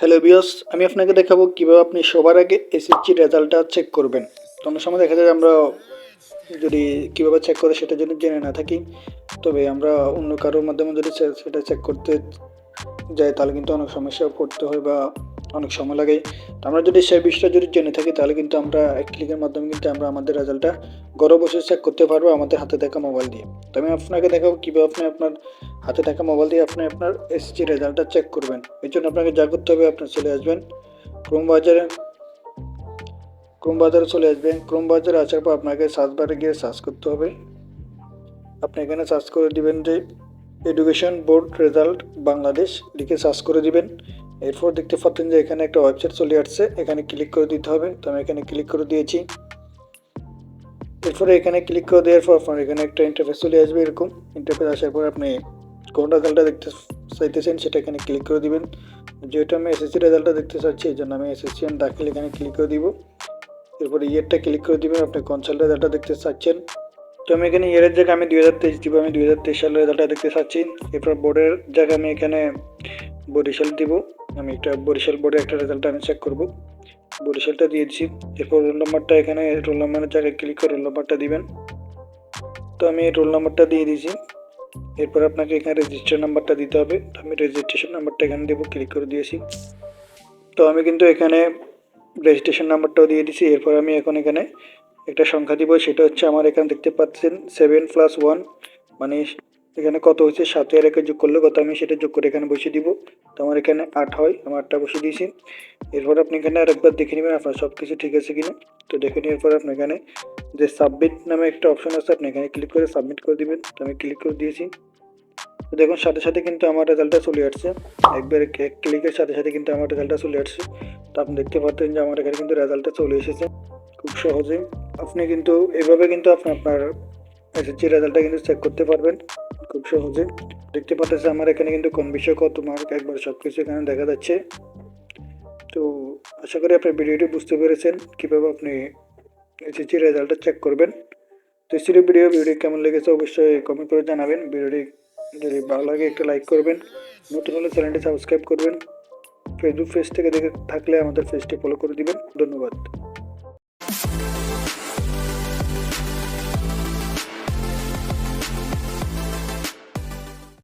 Hello বিয়স আমি আপনাকে দেখাবো কীভাবে আপনি সবার আগে এসএসসি রেজাল্টটা চেক করবেন। তো অনেক সময় দেখা যায় আমরা যদি কীভাবে চেক করে সেটা যদি জেনে না থাকি, তবে আমরা অন্য কারোর মাধ্যমে যদি সেটা চেক করতে যাই, তাহলে কিন্তু অনেক সমস্যা পড়তে হয় বা অনেক সময় লাগে। তো আমরা যদি সেই বিষয়টা যদি জেনে থাকি, তাহলে কিন্তু আমরা এক ক্লিকের মাধ্যমে কিন্তু আমরা আমাদের রেজাল্টটা ঘরে বসে চেক করতে পারব আমাদের হাতে থাকা মোবাইল দিয়ে। তো আমি আপনাকে দেখাবো কীভাবে আপনি আপনার হাতে থাকা মোবাইল দিয়ে আপনি আপনার এসএসসি রেজাল্টটা চেক করবেন। এর জন্য আপনাকে যা করতে হবে, আপনি চলে আসবেন ক্রোম বাজারে। ক্রোম বাজারে চলে আসবেন। ক্রোম বাজারে আসার পর আপনাকে সার্চ বারে গিয়ে সার্চ করতে হবে। আপনি এখানে সার্চ করে দিবেন যে এডুকেশন বোর্ড রেজাল্ট বাংলাদেশ লিখে সার্চ করে দিবেন। এরপর দেখতে পাচ্ছেন যে এখানে একটা ওয়েবসাইট চলে আসছে, এখানে ক্লিক করে দিতে হবে। তো আমি এখানে ক্লিক করে দিয়েছি। এরপরে এখানে ক্লিক করে দেওয়ার পর আপনার এখানে একটা ইন্টারফেস চলে আসবে, এরকম। ইন্টারফেস আসার পর আপনি কোন রেজাল্টটা দেখতে চাইতেছেন সেটা এখানে ক্লিক করে দিবেন। যেহেতু আমি এসএসসি রেজাল্টটা দেখতে চাচ্ছি এই জন্য আমি এসএসসি এন্ড দাখিল এখানে ক্লিক করে দিব। এরপরে ইয়ারটা ক্লিক করে দিবেন, আপনি কোন সাল রেজাল্টটা দেখতে চাচ্ছেন। তো আমি এখানে ইয়ারের জায়গায় আমি দুই হাজার তেইশ দিব, আমি দুই হাজার তেইশ সালের রেজাল্টটা দেখতে চাচ্ছি। এরপর বোর্ডের জায়গায় আমি এখানে বরিশাল দিব। আমি একটা বরিশাল বোর্ডের একটা রেজাল্ট আমি চেক করব। বরিশালটা দিয়েছি এরপর রোল নাম্বারটা এখানে রোল নাম্বারের জায়গায় ক্লিক করে রোল নাম্বারটা দিবেন। তো আমি রোল নাম্বারটা দিয়ে দিয়েছি এরপর আপনাকে এখানে রেজিস্টার নাম্বারটা দিতে হবে। তো আমি রেজিস্ট্রেশন নাম্বারটা এখানে দেবো ক্লিক করে দিয়েছি। তো আমি কিন্তু এখানে রেজিস্ট্রেশন নাম্বারটাও দিয়ে দিয়েছি এরপর আমি এখন এখানে একটা সংখ্যা দিব, সেটা হচ্ছে আমার এখানে দেখতে পাচ্ছেন সেভেন প্লাস ওয়ান মানে এখানে কত হচ্ছে সাথে আর একে যোগ করলে কত? আমি সেটা যোগ করে এখানে বসিয়ে দিব। তো আমার এখানে আট হয়, আমি আটটা বসিয়ে দিয়েছি। এরপর আপনি এখানে আরেকবার দেখে নেবেন, আপনার সব কিছু ঠিক আছে কিনা। তো দেখে নেওয়ার পর আপনি এখানে যে সাবমিট নামে একটা অপশন আছে, আপনি এখানে ক্লিক করে সাবমিট করে দিবেন। তো আমি ক্লিক করে দিয়েছি। তো দেখুন, সাথে সাথে কিন্তু আমার রেজাল্টটা চলে আসছে। একবার এক ক্লিকের সাথে সাথে কিন্তু আমার রেজাল্টটা চলে আসছে। তো আপনি দেখতে পাচ্ছেন যে আমার এখানে কিন্তু রেজাল্টটা চলে এসেছে। খুব সহজেই আপনি কিন্তু এভাবে কিন্তু আপনি আপনার এসএসসি রেজাল্টটা কিন্তু চেক করতে পারবেন। খুব সহজে। দেখতে পাচ্ছেন আমার এখানে কিন্তু কোন বিষয় কত মার্ক একবার সব কিছু এখানে দেখা যাচ্ছে। তো আশা করি আপনি ভিডিওটি বুঝতে পেরেছেন। কীভাবে আপনি এসএসসি রেজাল্টটা চেক করবেন। তো ছিল ভিডিও ভিডিও কেমন লেগেছে অবশ্যই কমেন্ট করে জানাবেন। ভিডিওটি যদি ভালো লাগে একটা লাইক করবেন। নতুন হলে চ্যানেলটি সাবস্ক্রাইব করবেন। ফেসবুক পেজ থেকে দেখে থাকলে আমাদের পেজটি ফলো করে দিবেন। ধন্যবাদ।